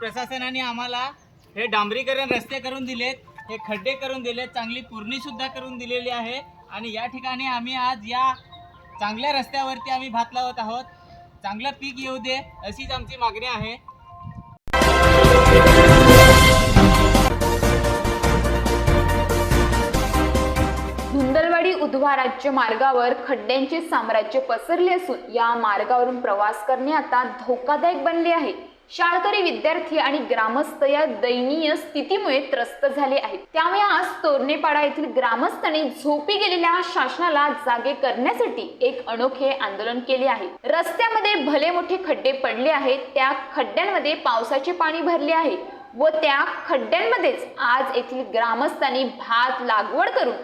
प्रशासनाने आम्हाला हे डांबरीकरण रस्ते करून दिलेत हे खड्डे करून दिलेत चांगली पुरणीसुद्धा करून दिलेली आहे. आणि या ठिकाणी आम्ही आज या चांगल्या रस्त्यावरती आम्ही भात लावत आहोत. चांगलं पीक येऊ दे अशीच आमची मागणी आहे. धुंदलवाडी उधवा राज्य मार्गावर खड्ड्यांचे साम्राज्य पसरले असून या मार्गावरून प्रवास करणे आता धोकादायक बनले आहे. शाळकरी विद्यार्थी आणि ग्रामस्थ या दयनीय स्थितीमुळे त्रस्त झाले आहेत. त्यामुळे आज तोरणेपाडा येथील ग्रामस्थांनी झोपी गेलेल्या शासनाला जागे करण्यासाठी एक अनोखे आंदोलन केले आहे. रस्त्यामध्ये भले मोठे खड्डे पडले आहेत त्या खड्ड्यांमध्ये पावसाचे पाणी भरले आहे व त्या खड्ड्यांमध्येच आज येथील ग्रामस्थांनी भात लागवड करून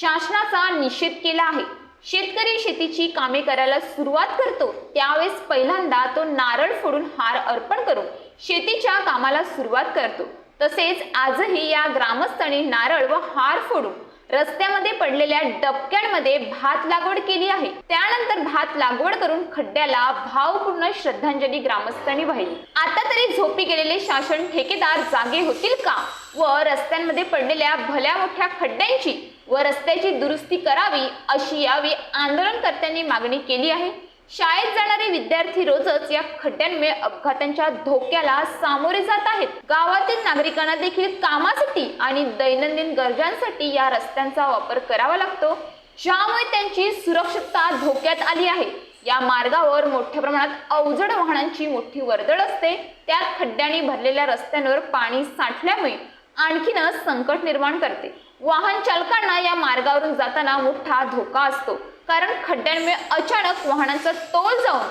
शासनाचा निषेध केला आहे. शेतकरी शेतीची कामे करायला सुरुवात करतो त्यावेळेस पहिल्यांदा तो नारळ फोडून हार अर्पण करून शेतीच्या कामाला सुरुवात करतो. तसेच आजही या ग्रामस्थांनी नारळ व हार फोडून रस्त्यामध्ये पडलेल्या डबक्यांमध्ये भात लागवड केली आहे. त्यानंतर भात लागवड करून खड्ड्याला भावपूर्ण श्रद्धांजली ग्रामस्थांनी वाहिली. आता तरी झोपी गेलेले शासन ठेकेदार जागे होतील का? व रस्त्यांमध्ये पडलेल्या भल्या मोठ्या खड्ड्यांची व रस्त्याची दुरुस्ती करावी अशी यावेळी आंदोलनकर्त्यांनी मागणी केली आहे. शाळेत जाणारे विद्यार्थी रोजच या खड्ड्यांमुळे अपघातांच्या धोक्याला सामोरे जात आहेत. गावातील नागरिकांना देखील कामासाठी आणि दैनंदिन गरजांसाठी या रस्त्यांचा वापर करावा लागतो. ज्यामुळे त्यांची सुरक्षितता धोक्यात आली आहे. या मार्गावर मोठ्या प्रमाणात अवजड वाहनांची मोठी वर्दळ असते. त्या खड्ड्यांनी भरलेल्या रस्त्यांवर पाणी साठल्यामुळे आणखीनच संकट निर्माण करते. वाहन चालकांना या मार्गावरून जाताना मोठा धोका असतो. कारण खड्ड्यांमुळे अचानक वाहनांचा तोल जाऊन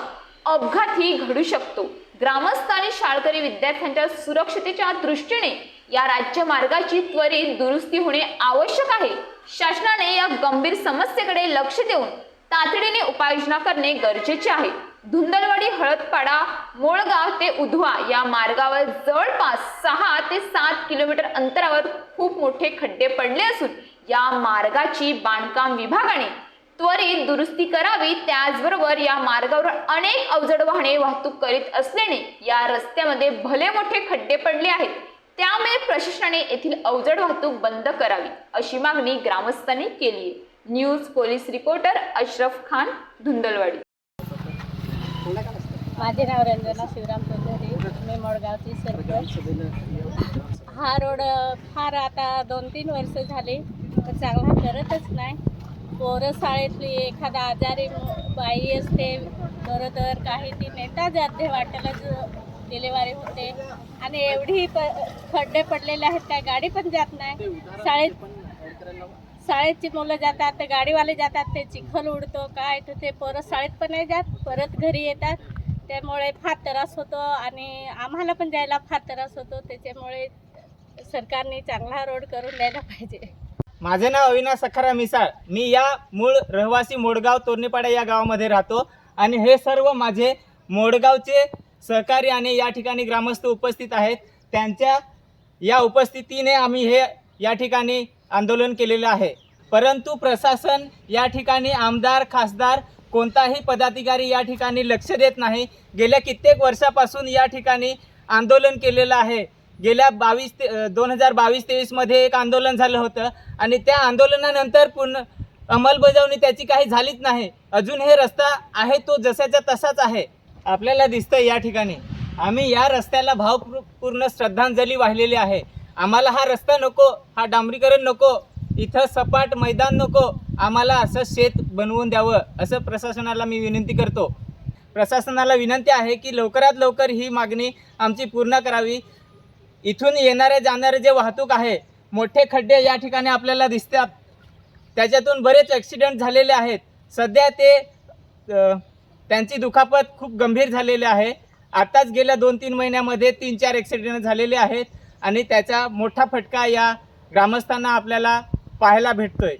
अपघातही घडू शकतो. ग्रामस्थ आणि शाळकरी विद्यार्थ्यांच्या सुरक्षतेच्या दृष्टीने या राज्य मार्गाची त्वरित दुरुस्ती होणे आवश्यक आहे. शासनाने या गंभीर समस्येकडे लक्ष देऊन तातडीने उपाययोजना करणे गरजेचे आहे. धुंदलवाडी हळदपाडा मोळगाव ते उधवा या मार्गावर जवळपास सहा ते सात किलोमीटर अंतरावर खूप मोठे खड्डे पडले असून या मार्गाची बांधकाम विभागाने त्वरित दुरुस्ती करावी. त्याचबरोबर या मार्गावर अनेक अवजड वाहने वाहतूक करीत असल्याने या रस्त्यामध्ये भले मोठे खड्डे पडले आहेत त्यामुळे प्रशासनाने येथील अवजड वाहतूक बंद करावी अशी मागणी ग्रामस्थांनी केली आहे news police reporter Ashraf Khan Dhundalwadi. माझे नाव रंजना शिवराम चौधरी. मी मडगावची सरपंच हा रोड फार आता दोन तीन वर्ष झाले चांगला करतच नाही. पोरं शाळेतली एखादा आजारी बाई असते गरोदर काही ती नेता जाते वाटेला डिलेवारी होते. आणि एवढी प खड्डे पडलेले आहेत काय गाडी पण जात नाही. शाळेत शाळेतची मुलं जातात तर गाडीवाले जातात ते चिखल उडतो काय तर ते पोरं शाळेत पण नाही जात परत घरी येतात. त्यामुळे फार त्रास होतो आणि आम्हाला पण जायला फार त्रास होतो. त्याच्यामुळे सरकारने चांगला रोड करून द्यायला पाहिजे. माझे नाव अविनाश सखाराम मिसाळ. मी या मूळ रहिवासी मोडगाव तोरणेपाडा या गावामध्ये राहतो आणि हे सर्व माझे मोडगावचे सहकारी आणि या ठिकाणी ग्रामस्थ उपस्थित आहेत. त्यांच्या या उपस्थितीने आम्ही हे या ठिकाणी आंदोलन केलेलं आहे. परंतु प्रशासन या ठिकाणी आमदार खासदार कोणताही पदाधिकारी या ठिकाणी लक्ष देत नाही. गेल्या कित्येक वर्षापासून या ठिकाणी आंदोलन केलेलं आहे. गेल्या बावीस ते दोन हजार बावीस तेवीसमध्ये एक आंदोलन झालं होतं आणि त्या आंदोलनानंतर पूर्ण अंमलबजावणी त्याची काही झालीच नाही. अजून हे रस्ता आहे तो जसाच्या तसाच आहे. आपल्याला दिसतं या ठिकाणी. आम्ही या रस्त्याला भावपूर्ण श्रद्धांजली वाहिलेली आहे. आम्हाला हा रस्ता नको हा डांबरीकरण नको. इथं सपाट मैदान नको. आम्हाला असं शेत बनवून द्यावं असं प्रशासनाला मी विनंती करतो. प्रशासनाला विनंती आहे की लवकरात लवकर ही मागणी आमची पूर्ण करावी. इथून येणारे जाणारे जे वाहतूक आहे मोठे खड्डे या ठिकाणी आपल्याला दिसतात. त्याच्यातून बरेच ॲक्सिडेंट झालेले आहेत. सध्या ते त्यांची दुखापत खूप गंभीर झालेली आहे. आताच गेल्या दोन तीन महिन्यामध्ये तीन चार ॲक्सिडेंट झालेले आहेत आणि त्याचा मोठा फटका या ग्रामस्थांना आपल्याला पाहायला भेटतोय.